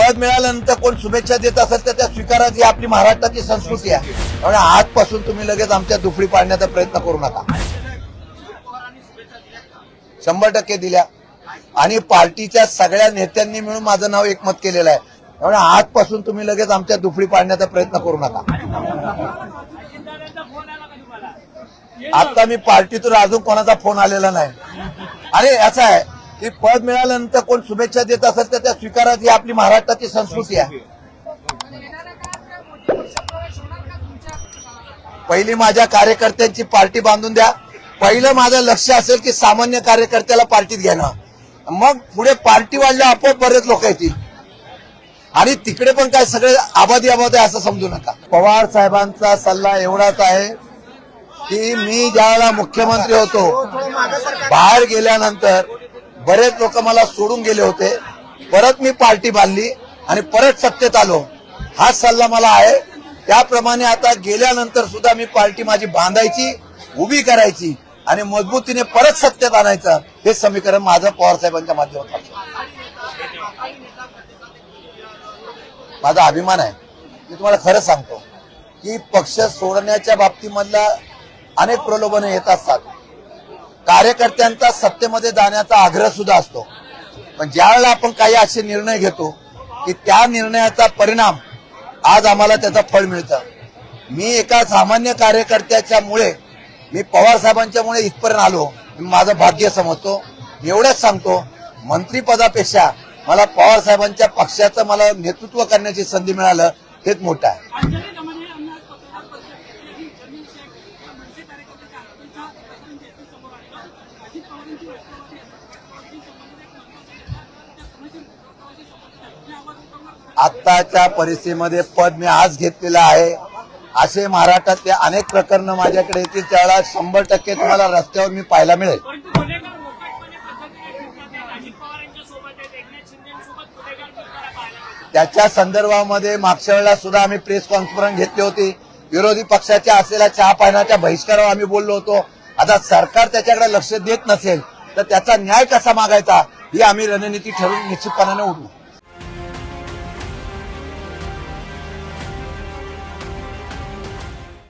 पद मिळाल्यानंतर कोण शुभेच्छा देत असेल तर त्या स्वीकारात ही आपली महाराष्ट्राची संस्कृती आहे. त्यामुळे आजपासून तुम्ही लगेच आमच्या दुफडी पाडण्याचा प्रयत्न करू नका. शंभर टक्के दिल्या. आणि पार्टीच्या सगळ्या नेत्यांनी मिळून माझं नाव एकमत केलेलं आहे. त्यामुळे आजपासून तुम्ही लगेच आमच्या दुफडी पाडण्याचा प्रयत्न करू नका. आता मी पार्टीतून अजून कोणाचा फोन आलेला नाही. अरे असं आहे. हे पद मिळाल्यानंतर कोण शुभेच्छा देत असेल तर त्या स्वीकाराची ही आपली महाराष्ट्राची संस्कृती आहे. पहिली माझ्या कार्यकर्त्यांची पार्टी बांधून द्या. पहिलं माझं लक्ष असेल की सामान्य कार्यकर्त्याला पार्टीत घेणं. मग पुढे पार्टी वाढल्या आपोआप बरेच लोक येतील. आणि तिकडे पण काय सगळे आबादी आबाद आहे असं समजू नका. पवार साहेबांचा सल्ला एवढाच आहे की मी ज्यावेळेला मुख्यमंत्री होतो बाहेर गेल्यानंतर बरेच लोक मला सोडून गेले होते. परत मी पार्टी बांधली आणि परत सत्तेत आलो. हा सल्ला मला आहे. त्याप्रमाणे आता गेल्यानंतर सुद्धा मी पार्टी माझी बांधायची उभी करायची आणि मजबूतीने परत सत्तेत आणायचं. हे समीकरण माझं पवार साहेबांच्या माध्यमात माझा अभिमान आहे. मी तुम्हाला खरं सांगतो की पक्ष सोडण्याच्या बाबतीमधल्या अनेक प्रलोभने येत असतात. कार्यकर्त्यांचा सत्तेमध्ये जाण्याचा आग्रह सुद्धा असतो. पण ज्यावेळेला आपण काही असे निर्णय घेतो की त्या निर्णयाचा परिणाम आज आम्हाला त्याचं फळ मिळतं. मी एका सामान्य कार्यकर्त्याच्या मुळे मी पवारसाहेबांच्यामुळे इथपर्यंत आलो. मी माझं भाग्य समजतो. एवढंच सांगतो मंत्रीपदापेक्षा मला पवार साहेबांच्या पक्षाचं मला नेतृत्व करण्याची संधी मिळालं हेच मोठं आहे. आत्ताच्या परिस्थितीमध्ये पद मी आज घेतलेलं आहे. असे महाराष्ट्रातले अनेक प्रकरणं माझ्याकडे येतील त्यावेळेला शंभर टक्के तुम्हाला रस्त्यावर मी पाहायला मिळेल. त्याच्या संदर्भामध्ये मागच्या वेळेला सुद्धा आम्ही प्रेस कॉन्फरन्स घेतली होती. विरोधी पक्षाच्या असलेल्या चहा पाण्याच्या बहिष्कारावर आम्ही बोललो होतो. आता सरकार त्याच्याकडे लक्ष देत नसेल तर त्याचा न्याय कसा मागायचा ही आम्ही रणनीती ठरवून निश्चितपणाने उठू